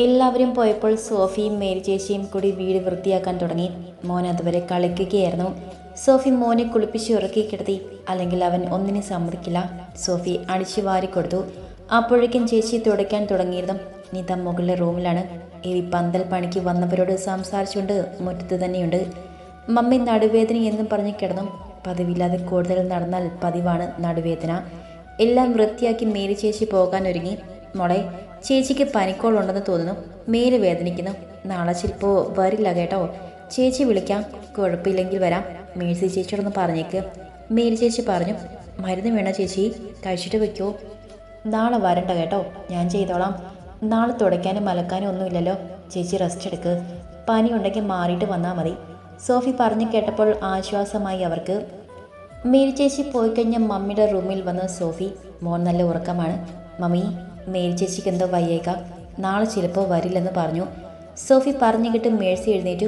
എല്ലാവരും പോയപ്പോൾ സോഫിയും മേരി ചേച്ചിയും കൂടി വീട് വൃത്തിയാക്കാൻ തുടങ്ങി. മോൻ അതുവരെ കളിക്കുകയായിരുന്നു. സോഫി മോനെ കുളിപ്പിച്ച് ഉറക്കി കിടത്തി അല്ലെങ്കിൽ അവൻ ഒന്നിനും സമ്മതിക്കില്ല. സോഫി അടിച്ചു വാരിക്കൊടുത്തു അപ്പോഴേക്കും ചേച്ചി തുടയ്ക്കാൻ തുടങ്ങിയിരുന്നു. നിത മുകളിലെ റൂമിലാണ്. ഈ പന്തൽ പണിക്ക് വന്നവരോട് സംസാരിച്ചുകൊണ്ട് മുറ്റത്ത് തന്നെയുണ്ട്. മമ്മി നടുവേദന എന്നും പറഞ്ഞ് കിടന്നു. പതിവില്ലാതെ കൂടുതൽ നടന്നാൽ പതിവാണ് നടുവേദന. എല്ലാം വൃത്തിയാക്കി മേരി ചേച്ചി പോകാൻ ഒരുങ്ങി മോളെ ചേച്ചിക്ക് പനിക്കോളുണ്ടെന്ന് തോന്നുന്നു. മേൽ വേദനിക്കുന്നു. നാളെ ചിലപ്പോൾ വരില്ല കേട്ടോ. ചേച്ചി വിളിക്കാം. കുഴപ്പമില്ലെങ്കിൽ വരാം. മേഴ്സി ചേച്ചിയോടൊന്ന് പറഞ്ഞേക്ക്. മേരി ചേച്ചി പറഞ്ഞു മരുന്ന് വേണോ ചേച്ചി? കഴിച്ചിട്ട് വെക്കോ. നാളെ വരണ്ട കേട്ടോ. ഞാൻ ചെയ്തോളാം. നാളെ തുടയ്ക്കാനും മലക്കാനും ഒന്നുമില്ലല്ലോ. ചേച്ചി റെസ്റ്റ് എടുക്ക്. പനി ഉണ്ടെങ്കിൽ മാറിയിട്ട് വന്നാൽ മതി. സോഫി പറഞ്ഞു കേട്ടപ്പോൾ ആശ്വാസമായി അവർക്ക്. മേരി ചേച്ചി പോയി കഴിഞ്ഞ മമ്മിയുടെ റൂമിൽ വന്ന സോഫി മോൻ നല്ല ഉറക്കമാണ്. മമ്മി മേരി ചേച്ചിക്ക് എന്തോ വയ്യേക്കാം. നാളെ ചിലപ്പോൾ വരില്ലെന്ന് പറഞ്ഞു. സോഫി പറഞ്ഞു കിട്ടും മേഴ്സി എഴുന്നേറ്റു.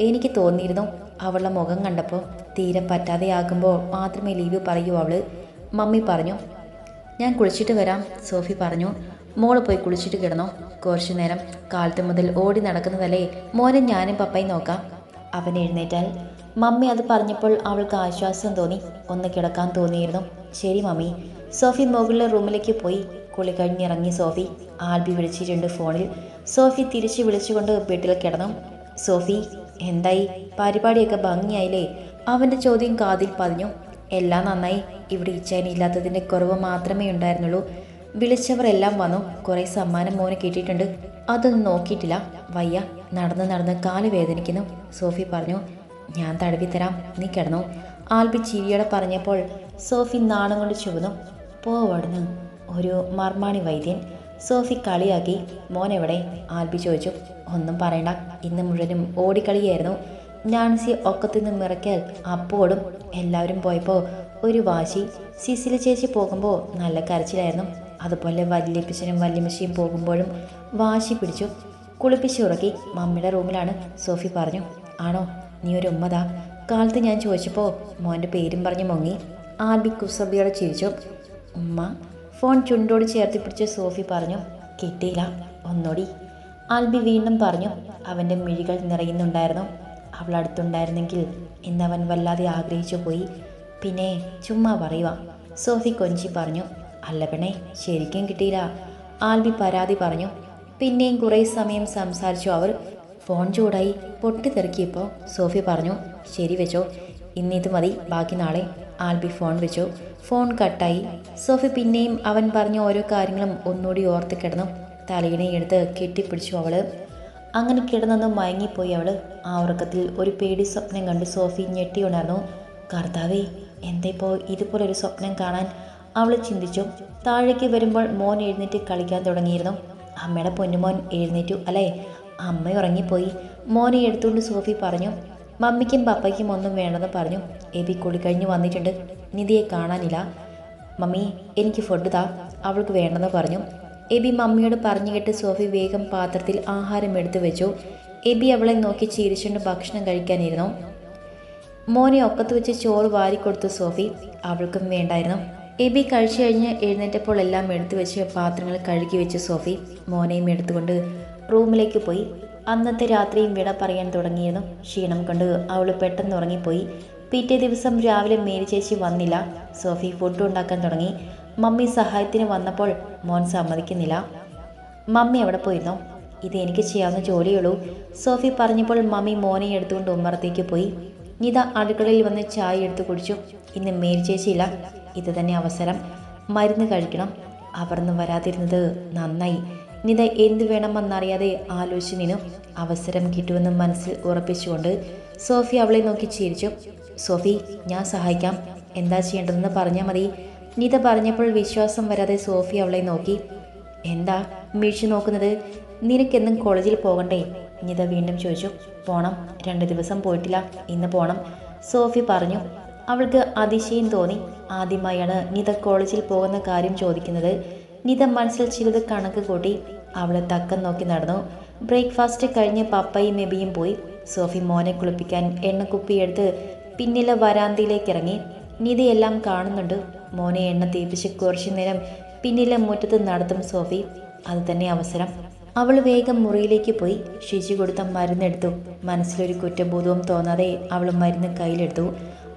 എനിക്ക് തോന്നിയിരുന്നു അവളുടെ മുഖം കണ്ടപ്പോൾ തീരെ പറ്റാതെയാകുമ്പോൾ മാത്രമേ ലീവ് പറയൂ അവൾ. മമ്മി പറഞ്ഞു ഞാൻ കുളിച്ചിട്ട് വരാം സോഫി പറഞ്ഞു. മോൾ പോയി കുളിച്ചിട്ട് കിടന്നോ. കുറച്ചു നേരം കാലത്ത് മുതൽ ഓടി നടക്കുന്നതല്ലേ മോനെ ഞാനും പപ്പയും നോക്കാം. അവൻ എഴുന്നേറ്റാൽ മമ്മി അത് പറഞ്ഞപ്പോൾ അവൾക്ക് ആശ്വാസം തോന്നി. ഒന്ന് കിടക്കാൻ തോന്നിയിരുന്നു. ശരി മമ്മി. സോഫി മുകളിലെ റൂമിലേക്ക് പോയി. കുളി കഴിഞ്ഞിറങ്ങി സോഫി. ആൽബി വിളിച്ചിട്ടുണ്ട് ഫോണിൽ. സോഫി തിരിച്ച് വിളിച്ചുകൊണ്ട് വീട്ടിൽ കിടന്നു. സോഫി എന്തായി? പരിപാടിയൊക്കെ ഭംഗിയായില്ലേ? അവന്റെ ചോദ്യം കാതിൽ പതിഞ്ഞു. എല്ലാം നന്നായി. ഇവിടെ ഇച്ഛാനില്ലാത്തതിന്റെ കുറവ് മാത്രമേ ഉണ്ടായിരുന്നുള്ളൂ. വിളിച്ചവരെല്ലാം വന്നു. കുറേ സമ്മാനം മോന് കിട്ടിയിട്ടുണ്ട്. അതൊന്നും നോക്കിയിട്ടില്ല. വയ്യ നടന്ന് നടന്ന് കാൽ വേദനിക്കുന്നു. സോഫി പറഞ്ഞു ഞാൻ തടവി തരാം. നീ കിടന്നു. ആൽബി ചിരിയോടെ പറഞ്ഞപ്പോൾ സോഫി നാണം കൊണ്ട് ചുവന്നു. പോവടുന്ന് ഒരു മർമാണി വൈദ്യൻ സോഫി കളിയാക്കി മോനെവിടെ? എവിടെ ആൽബി ചോദിച്ചു. ഒന്നും പറയണ്ട ഇന്ന് മുഴുവനും ഓടിക്കളിയായിരുന്നു. നാൻസി ഒക്കത്തുനിന്ന് ഇറക്കിയാൽ അപ്പോഴും എല്ലാവരും പോയപ്പോൾ ഒരു വാശി. സിസിലി ചേച്ചി പോകുമ്പോൾ നല്ല കരച്ചിലായിരുന്നു. അതുപോലെ വല്യപ്പച്ചനും വല്യമ്മച്ചിയും പോകുമ്പോഴും വാശി പിടിച്ചു. കുളിപ്പിച്ച് ഉറക്കി മമ്മിയുടെ റൂമിലാണ് സോഫി പറഞ്ഞു. ആണോ? നീ ഒരു ഉമ്മതാ കാലത്ത് ഞാൻ ചോദിച്ചപ്പോൾ മോന്റെ പേരും പറഞ്ഞ് മുങ്ങി. ആൽബി കുസബിയോടെ ചിരിച്ചു. ഉമ്മ ഫോൺ ചുണ്ടോട് ചേർത്ത് പിടിച്ച് സോഫി പറഞ്ഞു കിട്ടിയില്ല ഒന്നോടി. ആൽബി വീണ്ടും പറഞ്ഞു അവന്റെ മിഴികൾ നിറയുന്നുണ്ടായിരുന്നു. അവൾ അടുത്തുണ്ടായിരുന്നെങ്കിൽ അവൻ വല്ലാതെ ആഗ്രഹിച്ചു പോയി. പിന്നെ ചുമ്മാ പറയുക സോഫി കൊഞ്ചി പറഞ്ഞു അല്ല പെണ്ണേ ശരിക്കും കിട്ടിയില്ല. ആൽബി പരാതി പറഞ്ഞു പിന്നെയും കുറേ സമയം സംസാരിച്ചു അവർ. ഫോൺ ചൂടായി പൊട്ടിത്തെറുക്കിയപ്പോൾ സോഫി പറഞ്ഞു ശരി വെച്ചോ ഇന്നിത് മതി ബാക്കി നാളെ. ആൽബി ഫോൺ വെച്ചു. ഫോൺ കട്ടായി. സോഫി പിന്നെയും അവൻ പറഞ്ഞ ഓരോ കാര്യങ്ങളും ഒന്നുകൂടി ഓർത്ത് കിടന്നു. തലയിനെ എടുത്ത് കെട്ടിപ്പിടിച്ചു അവൾ. അങ്ങനെ കിടന്നൊന്ന് മയങ്ങിപ്പോയി അവൾ. ആ ഉറക്കത്തിൽ ഒരു പേടി സ്വപ്നം കണ്ട് സോഫി ഞെട്ടി ഉണർന്നു. കർത്താവേ എന്തേപ്പോ ഇതുപോലൊരു സ്വപ്നം കാണാൻ? അവൾ ചിന്തിച്ചു. താഴേക്ക് വരുമ്പോൾ മോൻ എഴുന്നേറ്റ് കളിക്കാൻ തുടങ്ങിയിരുന്നു. അമ്മയുടെ പൊന്നുമോൻ എഴുന്നേറ്റു അല്ലേ? അമ്മ ഉറങ്ങിപ്പോയി. മോനെ എടുത്തുകൊണ്ട് സോഫി പറഞ്ഞു. മമ്മിക്കും പപ്പയ്ക്കും ഒന്നും വേണമെന്ന് പറഞ്ഞു. എബി കുളി കഴിഞ്ഞ് വന്നിട്ടുണ്ട്. നിധിയെ കാണാനില്ല. മമ്മി എനിക്ക് ഫുഡ് താ. അവൾക്ക് വേണമെന്ന് പറഞ്ഞു. എബി മമ്മിയോട് പറഞ്ഞു കേട്ട് സോഫി വേഗം പാത്രത്തിൽ ആഹാരം എടുത്തു വെച്ചു. എബി അവളെ നോക്കി ചിരിച്ചുകൊണ്ട് ഭക്ഷണം കഴിക്കാനിരുന്നു. മോനെ ഒക്കത്ത് വെച്ച് ചോറ് വാരിക്കൊടുത്തു സോഫി. അവൾക്കും വേണ്ടായിരുന്നു. എബി കഴിച്ചു കഴിഞ്ഞ് എഴുന്നേറ്റപ്പോൾ എല്ലാം എടുത്തു വെച്ച് പാത്രങ്ങൾ കഴുകി വെച്ച് സോഫി മോനെയും എടുത്തുകൊണ്ട് റൂമിലേക്ക് പോയി. അന്നത്തെ രാത്രിയും വിട പറയാൻ തുടങ്ങിയതും ക്ഷീണം കൊണ്ട്. അവൾ പെട്ടെന്ന് ഉറങ്ങിപ്പോയി. പിറ്റേ ദിവസം രാവിലെ മേരി ചേച്ചി വന്നില്ല. സോഫി ഫുഡ് ഉണ്ടാക്കാൻ തുടങ്ങി. മമ്മി സഹായത്തിന് വന്നപ്പോൾ മോൻ സമ്മതിക്കുന്നില്ല. മമ്മി എവിടെ പോയിരുന്നു? ഇത് എനിക്ക് ചെയ്യാവുന്ന ജോലിയുള്ളൂ. സോഫി പറഞ്ഞപ്പോൾ മമ്മി മോനെ എടുത്തുകൊണ്ട് ഉമ്മറത്തേക്ക് പോയി. നിത അടുക്കളയിൽ വന്ന് ചായ എടുത്തു കുടിച്ചു. ഇന്ന് മേരി ചേച്ചിയില്ല. ഇത് തന്നെ അവസരം. മരുന്ന് കഴിക്കണം. അവർന്ന് വരാതിരുന്നത് നന്നായി. നിത എന്ത് വേണമെന്നറിയാതെ ആലോചിച്ച് അവസരം കിട്ടുമെന്ന് മനസ്സിൽ ഉറപ്പിച്ചുകൊണ്ട് സോഫി അവളെ നോക്കി ചിരിച്ചു. സോഫി ഞാൻ സഹായിക്കാം. എന്താ ചെയ്യേണ്ടതെന്ന് പറഞ്ഞാൽ മതി. നിത പറഞ്ഞപ്പോൾ വിശ്വാസം വരാതെ സോഫി അവളെ നോക്കി. എന്താ മീഴ്ച്ചു നോക്കുന്നത്? നിനക്കെന്നും കോളേജിൽ പോകണ്ടേ? നിത വീണ്ടും ചോദിച്ചു. പോണം. രണ്ട് ദിവസം പോയിട്ടില്ല. ഇന്ന് പോണം. സോഫി പറഞ്ഞു. അവൾക്ക് അതിശയം തോന്നി. ആദ്യമായാണ് നിത കോളേജിൽ പോകുന്ന കാര്യം ചോദിക്കുന്നത്. നിത മനസ്സിൽ ചിലത് കണക്ക് കൂട്ടി അവളെ തക്കം നോക്കി നടന്നു. ബ്രേക്ക്ഫാസ്റ്റ് കഴിഞ്ഞ് പപ്പയും എബിയും പോയി. സോഫി മോനെ കുളിപ്പിക്കാൻ എണ്ണക്കുപ്പിയെടുത്ത് പിന്നിലെ വരാന്തയിലേക്ക് ഇറങ്ങി. നിധി എല്ലാം കാണുന്നുണ്ട്. മോനെ എണ്ണ തേപ്പിച്ച് കുറച്ചു നേരം പിന്നിലെ മുറ്റത്ത് നടത്തും സോഫി. അത് തന്നെ അവസരം. അവൾ വേഗം മുറിയിലേക്ക് പോയി. ഷിജി കൊടുത്ത മരുന്നെടുത്തു. മനസ്സിലൊരു കുറ്റബോധവും തോന്നാതെ അവൾ മരുന്ന് കയ്യിലെടുത്തു.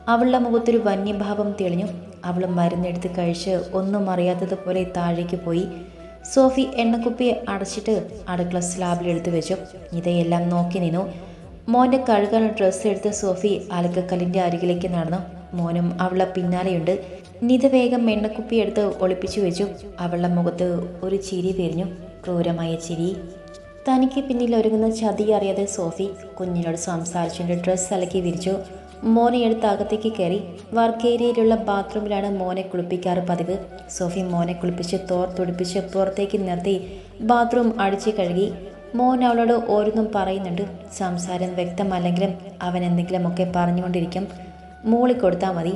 അവളുടെ മുഖത്തൊരു വന്യഭാവം തെളിഞ്ഞു. അവൾ മരുന്നെടുത്ത് കഴിച്ച് ഒന്നും അറിയാത്തതുപോലെ താഴേക്ക് പോയി. സോഫി എണ്ണക്കുപ്പി അടച്ചിട്ട് അടുക്കള സ്ലാബിൽ എടുത്തു വെച്ചു. ഇതയെല്ലാം നോക്കി നിന്നു. മോന്റെ കഴുകാൻ ഡ്രസ്സ് എടുത്ത് സോഫി അലക്കക്കല്ലിന്റെ അരികിലേക്ക് നടന്നു. മോനും അവളെ പിന്നാലെയുണ്ട്. നിത വേഗം എണ്ണക്കുപ്പി എടുത്ത് ഒളിപ്പിച്ചു വെച്ചു. അവളുടെ മുഖത്ത് ഒരു ചിരി വിരിഞ്ഞു ക്രൂരമായ ചിരി. തനിക്ക് പിന്നിൽ ഒരുങ്ങുന്ന ചതി അറിയാതെ സോഫി കുഞ്ഞിനോട് സംസാരിച്ചുകൊണ്ട് ഡ്രസ്സ് അലക്കി വിരിച്ചു. മോനെ എടുത്ത് അകത്തേക്ക് കയറി വർക്ക് ഏരിയയിലുള്ള ബാത്റൂമിലാണ് മോനെ കുളിപ്പിക്കാറ് പതിവ്. സോഫി മോനെ കുളിപ്പിച്ച് തോർ തുടിപ്പിച്ച് പുറത്തേക്ക് നിർത്തി ബാത്റൂം അടിച്ചു കഴുകി. മോൻ അവളോട് ഓരോന്നും പറയുന്നുണ്ട്. സംസാരം വ്യക്തമല്ലെങ്കിലും അവൻ എന്തെങ്കിലുമൊക്കെ പറഞ്ഞുകൊണ്ടിരിക്കും. മൂളി കൊടുത്താൽ മതി.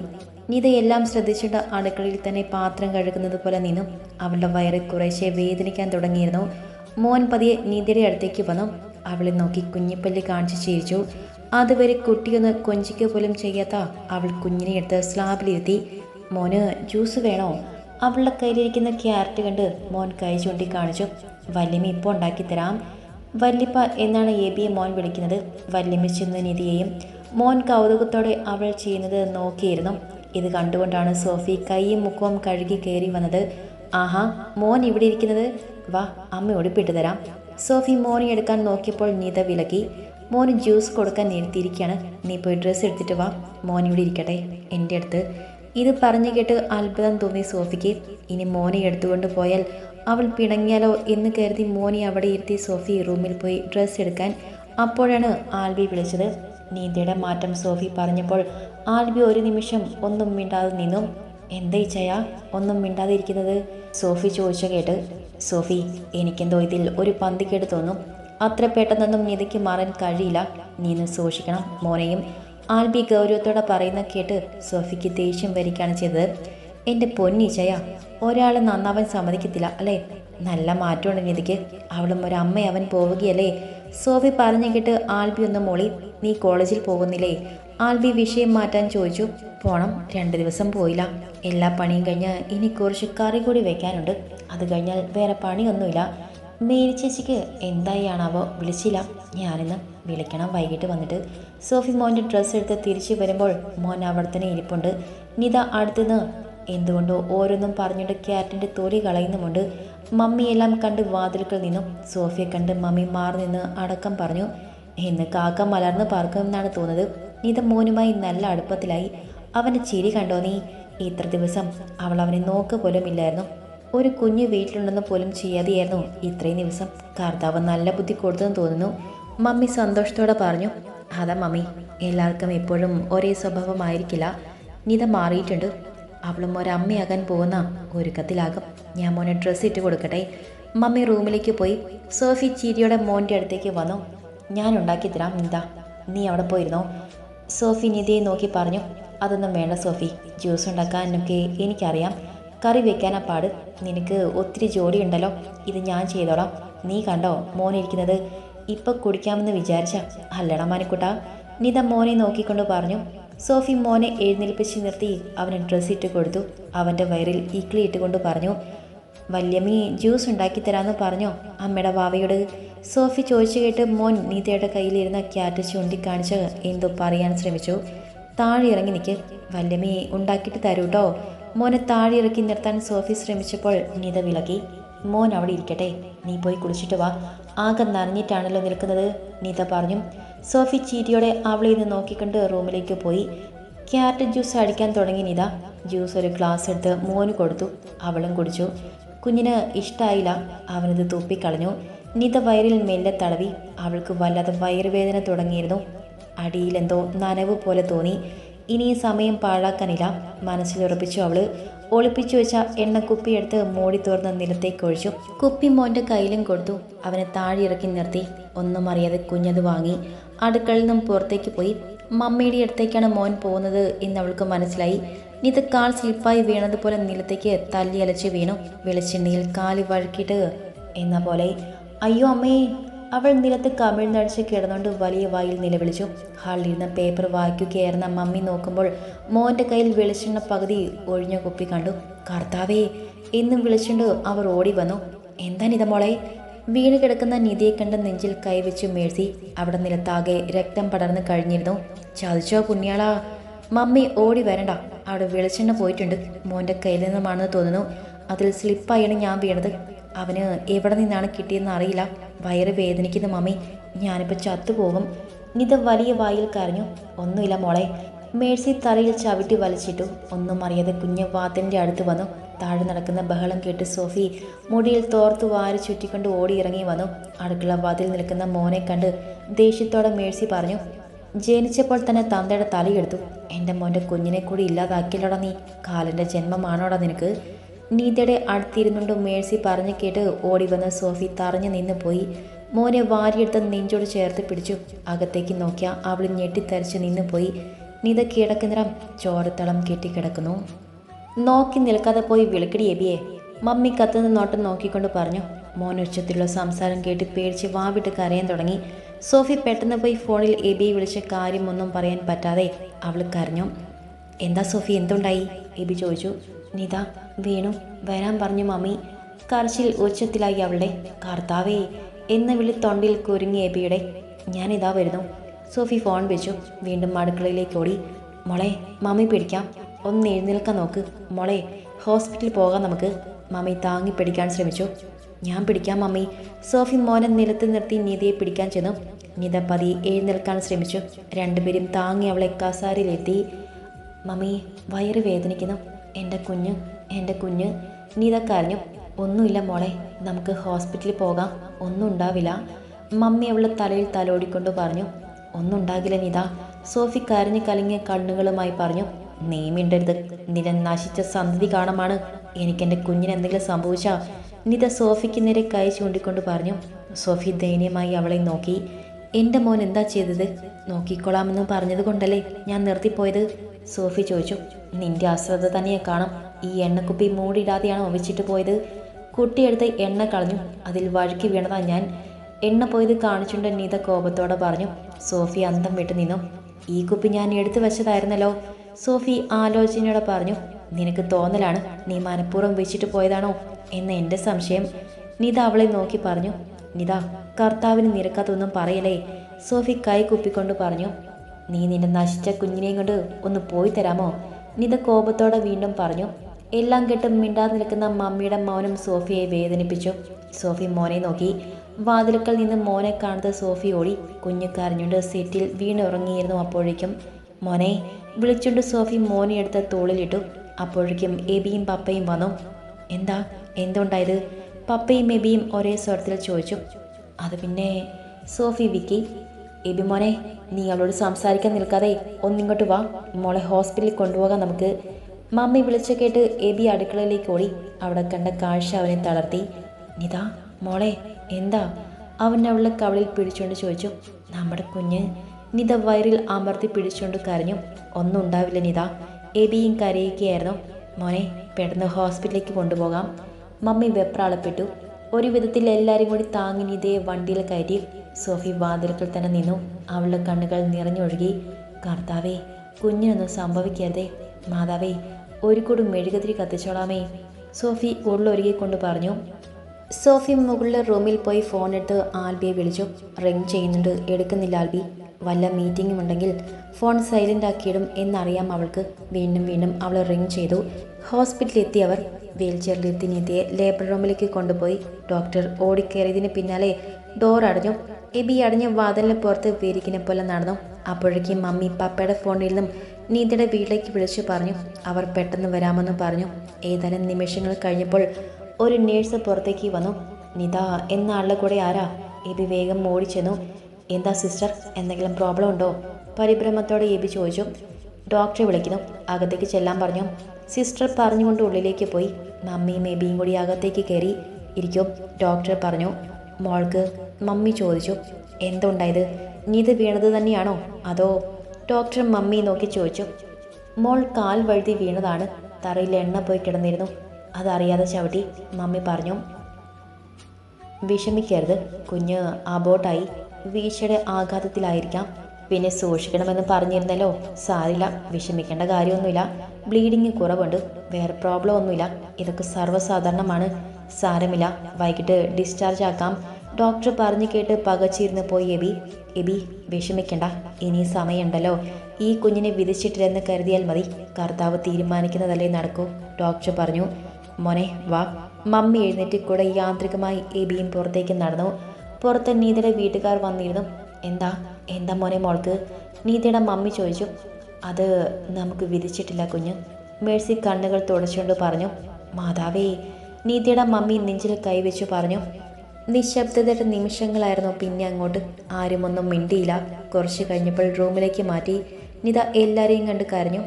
നീതയെല്ലാം ശ്രദ്ധിച്ചിട്ട് അടുക്കളയിൽ തന്നെ പാത്രം കഴുകുന്നത് പോലെ നിന്നും. അവളുടെ വയറ് കുറേശ്ശെ വേദനിക്കാൻ തുടങ്ങിയിരുന്നു. മോൻ പതിയെ നീതിയുടെ അടുത്തേക്ക് വന്നു. അവളെ നോക്കി കുഞ്ഞിപ്പല്ലി കാണിച്ച് ചിരിച്ചു. അതുവരെ കുട്ടിയൊന്ന് കൊഞ്ചിക്കുക പോലും ചെയ്യാത്ത അവൾ കുഞ്ഞിനെ എടുത്ത് സ്ലാബിലിരുത്തി മോന് ജ്യൂസ് വേണോ? അവളുടെ കയ്യിലിരിക്കുന്ന ക്യാരറ്റ് കണ്ട് മോൻ കൈ ചൂണ്ടി കാണിച്ചു വല്യമ്മ ഇപ്പോൾ ഉണ്ടാക്കി തരാം. വല്യപ്പ എന്നാണ് എ ബിയെ മോൻ വിളിക്കുന്നത്. വല്യമ്മ ചെന്ന് നിധിയെയും മോൻ കൗതുകത്തോടെ അവൾ ചെയ്യുന്നത് നോക്കിയിരുന്നു. ഇത് കണ്ടുകൊണ്ടാണ് സോഫി കൈയും മുഖവും കഴുകി കയറി വന്നത്. ആഹാ മോൻ ഇവിടെ ഇരിക്കുന്നത്. വാ അമ്മ പിട്ടുതരാം തരാം. സോഫി മോനെ എടുക്കാൻ നോക്കിയപ്പോൾ നീത വിലക്കി. മോന് ജ്യൂസ് കൊടുക്കാൻ നിർത്തിയിരിക്കുകയാണ് നീ പോയി ഡ്രസ്സ് എടുത്തിട്ട് വാ. മോൻ ഇവിടെ ഇരിക്കട്ടെ. എന്റെ അടുത്ത്. ഇത് പറഞ്ഞു കേട്ട് അത്ഭുതം തോന്നി സോഫിക്ക്. ഇനി മോനെ എടുത്തുകൊണ്ട് പോയാൽ അവൾ പിണങ്ങിയാലോ എന്ന് കരുതി മോനെ അവിടെ ഇരുത്തി സോഫി റൂമിൽ പോയി ഡ്രസ്സ് എടുക്കാൻ. അപ്പോഴാണ് ആൽബി വിളിച്ചത്. നീന്തയുടെ മാറ്റം സോഫി പറഞ്ഞപ്പോൾ ആൽബി ഒരു നിമിഷം ഒന്നും മിണ്ടാതെ നിന്നു. എന്താ ചയ ഒന്നും മിണ്ടാതെ ഇരിക്കുന്നത് സോഫി ചോദിച്ച കേട്ട്. സോഫി എനിക്കെന്തോ ഇതിൽ ഒരു പന്തിക്കേട് തോന്നും അത്ര പെട്ടെന്നൊന്നും നിധിക്ക് മാറാൻ കഴിയില്ല. നീ ഒന്ന് സൂക്ഷിക്കണം. മോനെയും ആൽബി ഗൗരവത്തോടെ പറയുന്ന കേട്ട് സോഫിക്ക് ദേഷ്യം വരികയാണ് ചെയ്തത്. എന്റെ പൊന്നീച്ചയ ഒരാൾ നന്നാവാൻ സമ്മതിക്കത്തില്ല അല്ലേ? നല്ല മാറ്റമുണ്ട് നിധിക്ക് അവളും ഒരമ്മ അവൻ പോവുകയല്ലേ സോഫി പറഞ്ഞു കേട്ട് ആൽബി ഒന്ന് മോളി. നീ കോളേജിൽ പോകുന്നില്ലേ ആൽബി വിഷയം മാറ്റാൻ ചോദിച്ചു. പോണം. രണ്ട് ദിവസം പോയില്ല. എല്ലാ പണിയും കഴിഞ്ഞ് ഇനി കുറച്ച് കറി കൂടി വെക്കാനുണ്ട്. അത് കഴിഞ്ഞാൽ വേറെ പണിയൊന്നുമില്ല. മേരി ചേച്ചിക്ക് എന്തായാണാവോ വിളിച്ചില്ല. ഞാനിന്ന് വിളിക്കണം. വൈകിട്ട് വന്നിട്ട് സോഫി മോന്റെ ഡ്രസ്സ് എടുത്ത് തിരിച്ചു വരുമ്പോൾ മോൻ അവിടെ തന്നെ ഇരിപ്പുണ്ട്. നിത അടുത്തുനിന്ന് എന്തുകൊണ്ടോ ഓരോന്നും പറഞ്ഞിട്ട് ക്യാറ്റിന്റെ തൊലി കളയുന്നുമുണ്ട്. മമ്മിയെല്ലാം കണ്ട് വാതിലുകൾ നിന്നും സോഫിയെ കണ്ട് മമ്മി മാറി നിന്ന് അടക്കം പറഞ്ഞു ഇന്ന് കാക്ക മലർന്ന് പറക്കുമെന്നാണ് തോന്നുന്നത്. നിത മോനുമായി നല്ല അടുപ്പത്തിലായി. അവന്റെ ചിരി കണ്ടോ നീ? ഇത്ര ദിവസം അവൾ അവനെ നോക്ക് പോലും ഇല്ലായിരുന്നു ഒരു കുഞ്ഞ് വീട്ടിലുണ്ടെന്ന് പോലും ചെയ്യാതെയായിരുന്നു ഇത്രയും ദിവസം. കർത്താവ് നല്ല ബുദ്ധി കൊടുത്തെന്ന് തോന്നുന്നു. മമ്മി സന്തോഷത്തോടെ പറഞ്ഞു അതാ മമ്മി എല്ലാവർക്കും എപ്പോഴും ഒരേ സ്വഭാവമായിരിക്കില്ല. നിത മാറിയിട്ടുണ്ട്. അവളും ഒരമ്മയാകാൻ പോകുന്ന ഒരുക്കത്തിലാകും. ഞാൻ മോനെ ഡ്രസ്സ് ഇട്ട് കൊടുക്കട്ടെ. മമ്മി റൂമിലേക്ക് പോയി. സോഫി ചിരിയുടെ മോന്റെ അടുത്തേക്ക് വന്നു. ഞാൻ ഉണ്ടാക്കി തരാം നിത നീ അവിടെ പോയിരുന്നോ? സോഫി നിധിയെ നോക്കി പറഞ്ഞു അതൊന്നും വേണ്ട സോഫി. ജ്യൂസ് ഉണ്ടാക്കാനൊക്കെ എനിക്കറിയാം. കറി വെക്കാനാ പാട്. നിനക്ക് ഒത്തിരി ജോലി ഉണ്ടല്ലോ ഇത് ഞാൻ ചെയ്തോളാം. നീ കണ്ടോ മോനിരിക്കുന്നത് ഇപ്പൊ കുടിക്കാമെന്ന് വിചാരിച്ച അല്ലടാ മാനിക്കുട്ട നിത മോനെ നോക്കിക്കൊണ്ട് പറഞ്ഞു. സോഫി മോനെ എഴുന്നേൽപ്പിച്ച് നിർത്തി അവന് ഡ്രസ്സ് ഇട്ട് കൊടുത്തു. അവന്റെ വയറിൽ ഇക്ലി ഇട്ടുകൊണ്ട് പറഞ്ഞു വല്യമ്മി ജ്യൂസ് ഉണ്ടാക്കി തരാമെന്ന് പറഞ്ഞോ? അമ്മയുടെ വാവയോട്? സോഫി ചോദിച്ചു കേട്ട് മോൻ നീതയുടെ കയ്യിലിരുന്ന ക്യാറ്റ് ചൂണ്ടിക്കാണിച്ച് എന്തോ പറയാൻ ശ്രമിച്ചു. താഴെ ഇറങ്ങി നിൽക്ക് വല്യമ്മി ഉണ്ടാക്കിയിട്ട് തരൂട്ടോ? മോനെ താഴെ ഇറക്കി നിർത്താൻ സോഫി ശ്രമിച്ചപ്പോൾ നീത വിളകി മോൻ അവിടെ ഇരിക്കട്ടെ നീ പോയി കുളിച്ചിട്ട് വാ. ആകെ നനഞ്ഞിട്ടാണല്ലോ നിൽക്കുന്നത് നീത പറഞ്ഞു. സോഫി ചീരിയോടെ അവളെ നിന്ന് നോക്കിക്കൊണ്ട് റൂമിലേക്ക് പോയി. ക്യാരറ്റ് ജ്യൂസ് അടിക്കാൻ തുടങ്ങി നിത ജ്യൂസ് ഒരു ഗ്ലാസ് എടുത്ത് മോന് കൊടുത്തു. അവളും കുടിച്ചു. കുഞ്ഞിന് ഇഷ്ടമായില്ല അവനത് തുപ്പിക്കളഞ്ഞു. നിത വയറിൽ മെല്ലെ തടവി. അവൾക്ക് വല്ലാതെ വയറുവേദന തുടങ്ങിയിരുന്നു. അടിയിലെന്തോ നനവ് പോലെ തോന്നി. ഇനി സമയം പാഴാക്കാനില്ല. മനസ്സിലുറപ്പിച്ചു അവൾ ഒളിപ്പിച്ചു വെച്ച എണ്ണക്കുപ്പി എടുത്ത് മൂടി തുറന്ന് നിലത്തേക്ക് ഒഴിച്ചു. കുപ്പി മോന്റെ കയ്യിലും കൊടുത്തു. അവനെ താഴെ ഇറക്കി നിർത്തി. ഒന്നും അറിയാതെ കുഞ്ഞത് വാങ്ങി. അടുക്കളയിൽ നിന്നും പുറത്തേക്ക് പോയി. മമ്മിയുടെ അടുത്തേക്കാണ് മോൻ പോകുന്നത് എന്ന് അവൾക്ക് മനസ്സിലായി. ഇത് കാൽ സ്ലിപ്പായി വീണതുപോലെ നിലത്തേക്ക് തല്ലി അലച്ച് വീണു. വെളിച്ചെണ്ണയിൽ കാൽ വഴുക്കിയിട്ട് എന്ന പോലെ. അയ്യോ അമ്മേ അവൾ നിലത്ത് കമിഴ്ന്നടിച്ച് കിടന്നുകൊണ്ട് വലിയ വായിൽ നിലവിളിച്ചു. ഹാളിലിരുന്ന പേപ്പർ വായിക്കുകയായിരുന്ന മമ്മി നോക്കുമ്പോൾ മോന്റെ കയ്യിൽ വെളിച്ചെണ്ണ പകുതി ഒഴിഞ്ഞ കുപ്പി കണ്ടു. കർത്താവേ എന്നും വിളിച്ചുകൊണ്ട് അവർ ഓടി വന്നു. എന്താ നിത മോളെ? വീണ് കിടക്കുന്ന നിധിയെ കണ്ട നെഞ്ചിൽ കൈവച്ചു മേഴ്സി അവിടെ നിലത്താകെ രക്തം പടർന്നു കഴിഞ്ഞിരുന്നു. ചതിച്ചോ കുഞ്ഞാളാ മമ്മി ഓടി വരണ്ട. അവിടെ വെളിച്ചെണ്ണ പോയിട്ടുണ്ട്. മോന്റെ കയ്യിൽ നിന്നുമാണെന്ന് തോന്നുന്നു. അതിൽ സ്ലിപ്പായാണ് ഞാൻ വീണത്. അവന് എവിടെ നിന്നാണ് കിട്ടിയെന്ന് അറിയില്ല. വയറ് വേദനിക്കുന്ന മമ്മി ഞാനിപ്പോൾ ചത്തുപോകും. നിത വലിയ വായിൽ കരഞ്ഞു. ഒന്നുമില്ല മോളെ. മേഴ്സി തറയിൽ ചവിട്ടി വലിച്ചിട്ടു. ഒന്നും അറിയാതെ കുഞ്ഞ് വാത്തിന്റെ അടുത്ത് വന്നു. താഴെ നടക്കുന്ന ബഹളം കേട്ട് സോഫി മുടിയിൽ തോർത്ത് വാരി ചുറ്റിക്കൊണ്ട് ഓടി ഇറങ്ങി വന്നു. അടുക്കള വാതിൽ നിൽക്കുന്ന മോനെ കണ്ട് ദേഷ്യത്തോടെ മേഴ്സി പറഞ്ഞു ജനിച്ചപ്പോൾ തന്നെ തന്തയുടെ തലയെടുത്തു. എന്റെ മോന്റെ കുഞ്ഞിനെ കൂടി ഇല്ലാതാക്കിയല്ലോടാ നീ. കാലിന്റെ ജന്മമാണോടാ നിനക്ക്? നീതയുടെ അടുത്തിരുന്നുണ്ട് മേഴ്സി പറഞ്ഞു കേട്ട് ഓടി വന്ന് സോഫി തറഞ്ഞു നിന്ന് പോയി. മോനെ വാരിയെടുത്ത് നെഞ്ചോട് ചേർത്ത് പിടിച്ചു. അകത്തേക്ക് നോക്കിയ അവൾ ഞെട്ടിത്തരിച്ച് നിന്ന് പോയി. നീത കിടക്കുന്നിടം ചോരത്തളം കെട്ടിക്കിടക്കുന്നു. നോക്കി നിൽക്കാതെ പോയി വിളിക്കടി എബിയെ. മമ്മി കത്തുന്ന നോട്ടം നോക്കിക്കൊണ്ട് പറഞ്ഞു. മോൻ ഉച്ചത്തിലുള്ള സംസാരം കേട്ട് പേടിച്ച് വാവിട്ട് കരയാൻ തുടങ്ങി. സോഫി പെട്ടെന്ന് പോയി ഫോണിൽ എബിയെ വിളിച്ച കാര്യമൊന്നും പറയാൻ പറ്റാതെ അവൾ കരഞ്ഞു. എന്താ സോഫി? എന്തുണ്ടായി? എബി ചോദിച്ചു. നിത വീണു. വരാൻ പറഞ്ഞു മമ്മി കരച്ചിൽ ഉച്ചത്തിലായി അവളുടെ. കർത്താവേ എന്ന വിളി തൊണ്ടിൽ കുരുങ്ങി എബിയുടെ ഇതാ വരുന്നു. സോഫി ഫോൺ വെച്ചു. വീണ്ടും അടുക്കളയിലേക്ക് ഓടി. മോളെ മമ്മി പിടിക്കാം. ഒന്ന് എഴുന്നേൽക്കാൻ നോക്ക്. മോളെ ഹോസ്പിറ്റലിൽ പോകാം നമുക്ക്. മമ്മി താങ്ങി പിടിക്കാൻ ശ്രമിച്ചു. ഞാൻ പിടിക്കാം മമ്മി. സോഫി മോനെ നിലത്ത് നിർത്തി നീതയെ പിടിക്കാൻ ചെന്നു. നിത പതി എഴുന്നേൽക്കാൻ ശ്രമിച്ചു. രണ്ടുപേരും താങ്ങി അവളെ കസാരയിലെത്തി. മമ്മി വയറ് വേദനിക്കുന്നു. എന്റെ കുഞ്ഞ് എന്റെ കുഞ്ഞ്. നീ ഇതൊക്കെ അറിഞ്ഞു ഒന്നുമില്ല മോളെ നമുക്ക് ഹോസ്പിറ്റലിൽ പോകാം. ഒന്നും ഉണ്ടാവില്ല. മമ്മി അവളെ തലയിൽ തലോടിക്കൊണ്ട് പറഞ്ഞു ഒന്നും ഉണ്ടാകില്ല നിത. സോഫി കരഞ്ഞു കലങ്ങിയ കണ്ണുകളുമായി പറഞ്ഞു നീ മിണ്ടരുത്. നിന്നെ നശിച്ച സന്തതി കാണമാണ് എനിക്ക് എനിക്കെന്റെ കുഞ്ഞിന് എന്തെങ്കിലും സംഭവിച്ചാൽ നിത സോഫിക്ക് നേരെ കൈ ചൂണ്ടിക്കൊണ്ട് പറഞ്ഞു സോഫി ദയനീയമായി അവളെ നോക്കി. എന്റെ മോൻ എന്താ ചെയ്തത്? നോക്കിക്കൊള്ളാമെന്ന് പറഞ്ഞത് കൊണ്ടല്ലേ ഞാൻ നിർത്തിപ്പോയത്? സോഫി ചോദിച്ചു നിന്റെ അശ്രദ്ധ തന്നെ കാണാം. ഈ എണ്ണക്കുപ്പി മൂടിയിടാതെയാണോ ഒമിച്ചിട്ട് പോയത്. കുട്ടിയെടുത്ത് എണ്ണ കളഞ്ഞു. അതിൽ വഴുക്കി വീണതാ ഞാൻ. എണ്ണ പോയത് കാണിച്ചുകൊണ്ട് നീത കോപത്തോടെ പറഞ്ഞു സോഫി അന്തം വിട്ടു നിന്നു. ഈ കുപ്പി ഞാൻ എടുത്തു വെച്ചതായിരുന്നല്ലോ. സോഫി ആലോചനയോടെ പറഞ്ഞു നിനക്ക് തോന്നലാണ് നീ മനഃപൂർവം വെച്ചിട്ട് പോയതാണോ? എന്ന് എന്റെ സംശയം. നിത അവളെ നോക്കി പറഞ്ഞു നിത കർത്താവിന് നിരക്കാത്തൊന്നും പറയലേ സോഫി കൈ കുപ്പിക്കൊണ്ട് പറഞ്ഞു നീ നിന്റെ നശിച്ച കുഞ്ഞിനെയും കൊണ്ട് ഒന്ന് പോയി തരാമോ? നിത കോപത്തോടെ വീണ്ടും പറഞ്ഞു എല്ലാം കെട്ടും മിണ്ടാതെ നിൽക്കുന്ന മമ്മിയുടെ മൗനം സോഫിയെ വേദനിപ്പിച്ചു. സോഫി മോനെ നോക്കി. വാതിലുക്കൽ നിന്ന് മോനെ കാണുന്ന സോഫി ഓടി കുഞ്ഞു കരഞ്ഞുകൊണ്ട് സെറ്റിൽ വീണുറങ്ങിയിരുന്നു അപ്പോഴേക്കും. മോനെ വിളിച്ചുകൊണ്ട് സോഫി മോനെ എടുത്ത് തോളിലിട്ടു. അപ്പോഴേക്കും എബിയും പപ്പയും വന്നു. എന്താ? എന്തുണ്ടായത്? പപ്പയും എബിയും ഒരേ സ്വരത്തിൽ ചോദിച്ചു. അത് പിന്നെ സോഫി വിക്കി. എബി മോനെ നീ അവളോട് സംസാരിക്കാൻ നിൽക്കാതെ ഒന്നിങ്ങോട്ട് വാ. മോളെ ഹോസ്പിറ്റലിൽ കൊണ്ടുപോകാം നമുക്ക് മമ്മി വിളിച്ച കേട്ട് എബി അടുക്കളയിലേക്ക് ഓടി. അവിടെ കണ്ട കാഴ്ച അവനെ തളർത്തി. നിതാ മോളെ എന്താ? അവൻ അവളുടെ കവളിൽ പിടിച്ചുകൊണ്ട് ചോദിച്ചു. നമ്മുടെ കുഞ്ഞ് നിത വയറിൽ അമർത്തി പിടിച്ചുകൊണ്ട് കരഞ്ഞു. ഒന്നും ഉണ്ടാവില്ല നിത. എബിയും കരയുകയായിരുന്നു. മോനെ പെട്ടെന്ന് ഹോസ്പിറ്റലിലേക്ക് കൊണ്ടുപോകാം. മമ്മി വെപ്രാളപ്പെട്ടു. ഒരു വിധത്തിൽ എല്ലാവരും കൂടി താങ്ങി നിതയെ വണ്ടിയിൽ കയറ്റി സോഫി വാതിൽക്കൽ തന്നെ നിന്നു. അവളുടെ കണ്ണുകൾ നിറഞ്ഞൊഴുകി കർത്താവേ കുഞ്ഞിനൊന്നും സംഭവിക്കാതെ. മാതാവേ ഒരു കൂടും മെഴുകുതിരി കത്തിച്ചോളാമേ. സോഫി ഉള്ളൊരുകിക്കൊണ്ട് പറഞ്ഞു. സോഫി മുകളിലെ റൂമിൽ പോയി ഫോണെടുത്ത് ആൽബിയെ വിളിച്ചു. റിംഗ് ചെയ്യുന്നുണ്ട്. എടുക്കുന്നില്ല ആൽബി. വല്ല മീറ്റിംഗും ഉണ്ടെങ്കിൽ ഫോൺ സൈലന്റ് ആക്കിയിടും എന്നറിയാം അവൾക്ക്. വീണ്ടും വീണ്ടും അവൾ റിങ് ചെയ്തു. ഹോസ്പിറ്റലിലെത്തി അവർ വീൽ ചെയറിലെത്തി നീതിയെ ലേബർ റൂമിലേക്ക് കൊണ്ടുപോയി. ഡോക്ടർ ഓടിക്കയറിയതിന് പിന്നാലെ ഡോർ അടഞ്ഞു. എബി അടഞ്ഞ വാതിലിന് പുറത്ത് വേരിക്കിനെ പോലെ നടന്നു. അപ്പോഴേക്കും മമ്മി പപ്പയുടെ ഫോണിൽ നിന്നും നീതിയുടെ വീട്ടിലേക്ക് വിളിച്ചു പറഞ്ഞു. അവർ പെട്ടെന്ന് വരാമെന്ന് പറഞ്ഞു. ഏതാനും നിമിഷങ്ങൾ കഴിഞ്ഞപ്പോൾ ഒരു നേഴ്സ് പുറത്തേക്ക് വന്നു. നിത എന്ന ആളുടെ കൂടെ ആരാ? എബി വേഗം ഓടിച്ചെന്നു. എന്താ സിസ്റ്റർ? എന്തെങ്കിലും പ്രോബ്ലം ഉണ്ടോ? പരിഭ്രമത്തോടെ എബി ചോദിച്ചു. ഡോക്ടറെ വിളിക്കുന്നു. അകത്തേക്ക് ചെല്ലാൻ പറഞ്ഞു. സിസ്റ്റർ പറഞ്ഞുകൊണ്ട് ഉള്ളിലേക്ക് പോയി. മമ്മിയും എബിയും കൂടി അകത്തേക്ക് കയറി ഇരിക്കും. ഡോക്ടർ പറഞ്ഞു. മോൾക്ക് മമ്മി ചോദിച്ചു. എന്തുണ്ടായത്? നീ ഇത് വീണത് തന്നെയാണോ? അതോ ഡോക്ടർ മമ്മി നോക്കി ചോദിച്ചു. മോൾ കാൽ വഴുതി വീണതാണ്. തറയിൽ എണ്ണ പോയി കിടന്നിരുന്നു. അതറിയാതെ ചവിട്ടി മമ്മി പറഞ്ഞു. വിഷമിക്കരുത്. കുഞ്ഞ് അബോട്ടായി വീഴ്ചയുടെ ആഘാതത്തിലായിരിക്കാം. പിന്നെ സൂക്ഷിക്കണമെന്ന് പറഞ്ഞിരുന്നല്ലോ. സാരില്ല വിഷമിക്കേണ്ട കാര്യമൊന്നുമില്ല. ബ്ലീഡിങ് കുറവുണ്ട്. വേറെ പ്രോബ്ലം ഒന്നുമില്ല. ഇതൊക്കെ സർവസാധാരണമാണ്. സാരമില്ല. വൈകിട്ട് ഡിസ്ചാർജ് ആക്കാം. ഡോക്ടർ പറഞ്ഞു കേട്ട് പകച്ചിരുന്ന് പോയി എബി. എബി വിഷമിക്കണ്ട. ഇനി സമയമുണ്ടല്ലോ. ഈ കുഞ്ഞിനെ വിധിച്ചിട്ടില്ലെന്ന് കരുതിയാൽ മതി. കർത്താവ് തീരുമാനിക്കുന്നതല്ലേ നടക്കൂ. ഡോക്ടർ പറഞ്ഞു മോനെ വാ. മമ്മി എഴുന്നേറ്റ് കൂടെ യാന്ത്രികമായി എബിയും പുറത്തേക്ക് നടന്നു. പുറത്ത് നീതയുടെ വീട്ടുകാർ വന്നിരുന്നു. എന്താ? എന്താ മോനെ മോൾക്ക്? നീതയുടെ മമ്മി ചോദിച്ചു. അത് നമുക്ക് വിധിച്ചിട്ടില്ല കുഞ്ഞ്. മേഴ്സി കണ്ണുകൾ തുടച്ചുകൊണ്ട് പറഞ്ഞു. മാതാവേ നീതിയുടെ മമ്മി നെഞ്ചിൽ കൈവച്ചു പറഞ്ഞു. നിശബ്ദതയുടെ നിമിഷങ്ങളായിരുന്നു പിന്നെ അങ്ങോട്ട്. ആരുമൊന്നും മിണ്ടിയില്ല. കുറച്ച് കഴിഞ്ഞപ്പോൾ റൂമിലേക്ക് മാറ്റി നിത എല്ലാവരെയും കണ്ട് കരഞ്ഞു.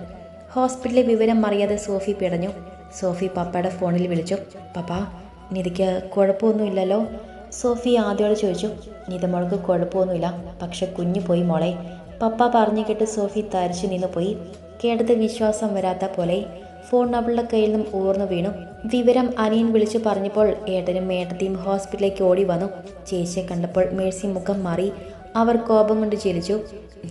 ഹോസ്പിറ്റലിലെ വിവരം അറിയാതെ സോഫി പിടഞ്ഞു. സോഫി പപ്പയുടെ ഫോണിൽ വിളിച്ചു. പപ്പ നിതയ്ക്ക് കുഴപ്പമൊന്നുമില്ലല്ലോ? സോഫി ആദ്യോട് ചോദിച്ചു നിത മോൾക്ക് കുഴപ്പമൊന്നുമില്ല. പക്ഷെ കുഞ്ഞു പോയി മോളെ. പപ്പ പറഞ്ഞു കേട്ട് സോഫി തരിച്ചു നിന്ന് പോയി. കേട്ടത് വിശ്വാസം വരാത്ത പോലെ ഫോൺ അവളുടെ കയ്യിൽ നിന്നും ഊർന്നു വീണു. വിവരം അനിയൻ വിളിച്ചു പറഞ്ഞപ്പോൾ ഏട്ടനും ഏട്ടത്തിയും ഹോസ്പിറ്റലിലേക്ക് ഓടി വന്നു. ചേച്ചിയെ കണ്ടപ്പോൾ മേഴ്സി മുഖം മാറി അവർ കോപം കൊണ്ട് ചിരിച്ചു.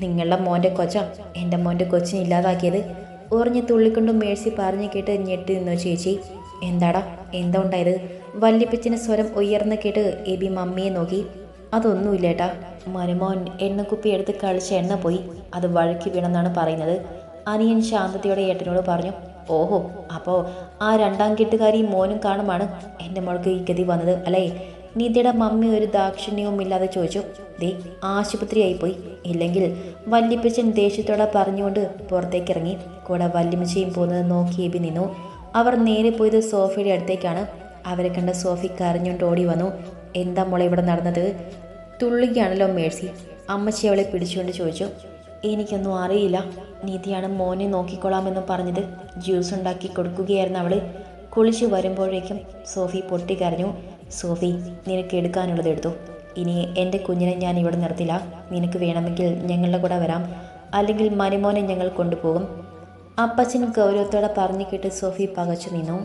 നിങ്ങളുടെ മോന്റെ കൊച്ച. എന്റെ മോന്റെ കൊച്ചിനെ ഇല്ലാതാക്കിയത്. ഉറഞ്ഞു തുള്ളിക്കൊണ്ട് മേഴ്സി പറഞ്ഞു കേട്ട് ഞെട്ടി നിന്നു ചേച്ചി. എന്താടാ? എന്താ ഉണ്ടായത്? വല്യപ്പച്ചന്റെ സ്വരം ഉയർന്ന് കേട്ട് എബി മമ്മിയെ നോക്കി. അതൊന്നുമില്ലേട്ടാ. മരുമോൻ എണ്ണക്കുപ്പി എടുത്ത് കളിച്ച എണ്ണ പോയി. അത് വഴുക്കി വീണെന്നാണ് പറയുന്നത്. അനിയൻ ശാന്തതയോടെ ഏട്ടനോട് പറഞ്ഞു ഓഹോ അപ്പോ ആ രണ്ടാം കെട്ടുകാരി മോനും കാണുമാണ്. എന്റെ മോൾക്ക് ഈ ഗതി വന്നത് അല്ലേ? നിധിയുടെ മമ്മി ഒരു ദാക്ഷിണ്യവും ഇല്ലാതെ ചോദിച്ചു ദേ ആശുപത്രിയായി പോയി ഇല്ലെങ്കിൽ വല്യപ്പച്ചൻ ദേഷ്യത്തോടെ പറഞ്ഞുകൊണ്ട് പുറത്തേക്കിറങ്ങി. കൂടെ വല്യമ്മച്ചയും പോകുന്നത് നോക്കി എബി നിന്നു. അവർ നേരെ പോയത് സോഫയുടെ അടുത്തേക്കാണ്. അവരെ കണ്ട സോഫി കരഞ്ഞുകൊണ്ട് ഓടി വന്നു. എന്താ മോളെ ഇവിടെ നടന്നത്? തുള്ളുകയാണല്ലോ മേഴ്സി. അമ്മച്ചി അവളെ പിടിച്ചുകൊണ്ട് ചോദിച്ചു. എനിക്കൊന്നും അറിയില്ല. നിധിയാണ് മോനെ നോക്കിക്കൊള്ളാമെന്ന് പറഞ്ഞത്. ജ്യൂസ് ഉണ്ടാക്കി കൊടുക്കുകയായിരുന്നു അവൾ കുളിച്ചു വരുമ്പോഴേക്കും സോഫി പൊട്ടിക്കരഞ്ഞു സോഫി നിനക്ക് എടുക്കാനുള്ളത് എടുത്തു. ഇനി എന്റെ കുഞ്ഞിനെ ഞാൻ ഇവിടെ നിർത്തില്ല. നിനക്ക് വേണമെങ്കിൽ ഞങ്ങളുടെ കൂടെ വരാം. അല്ലെങ്കിൽ മരുമോനെ ഞങ്ങൾ കൊണ്ടുപോകും. അപ്പച്ചൻ ഗൗരവത്തോടെ പറഞ്ഞു കേട്ട് സോഫി പകച്ചു നിന്നു.